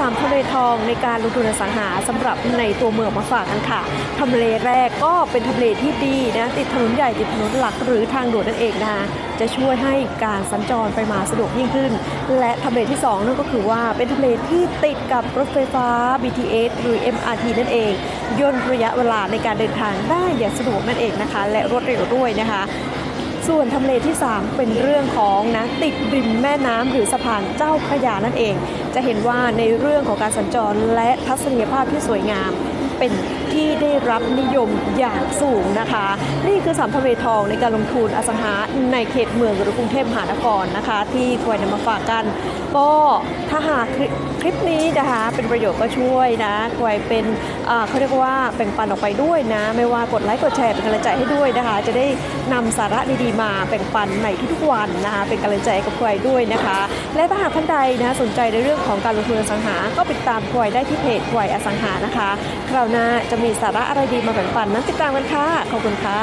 3ทำเลทองในการลงทุนอสังหาสำหรับในตัวเมืองมาฝากกันค่ะทำเลแรกก็เป็นทำเลที่ดีนะติดถนนใหญ่ติดถนนหลักหรือทางด่วนนั่นเองนะคะจะช่วยให้การสัญจรไปมาสะดวกยิ่งขึ้น และทำเลที่ 2 นั่นก็คือว่าเป็นทำเลที่ติดกับรถไฟฟ้า BTS หรือ MRT นั่นเองย่นระยะเวลาในการเดินทางได้อย่างสะดวกนั่นเองนะคะ และรวดเร็วด้วยนะคะ ส่วนทำเลที่ 3 เป็นเรื่องของนะติดริมแม่น้ำหรือสะพานเจ้าพระยานั่นเอง จะเห็นว่าในเรื่องของการสัญจรและทัศนียภาพที่สวยงามเป็น ที่ได้รับนิยมอย่างสูงนะคะ นี่คือสามทเลทองในการลงทุนอสังหาในเขตเมืองหรือกรุงเทพมหานครนะคะ ที่ควรนำมาฝากกัน ก็ถ้าหากคลิปคลิปนี้นะคะเป็นประโยชน์ก็ช่วยนะควรเป็นเขาเรียกว่าแบ่งปันออกไปด้วยนะ ไม่ว่ากดไลค์กดแชร์เป็นกำลังใจให้ด้วยนะคะ จะได้นำสาระดีๆมาแบ่งปันในทุกๆวันนะคะเป็นกำลังใจกับควยด้วยนะคะ และถ้าหากท่านใดนะสนใจในเรื่องของการลงทุนอสังหา ก็ไปตามควยได้ที่เพจควยอสังหานะคะ คราวหน้าจะมีสาระอะไรดีมาแบ่งปันนั้นติดตามกันค่ะ ขอบคุณค่ะ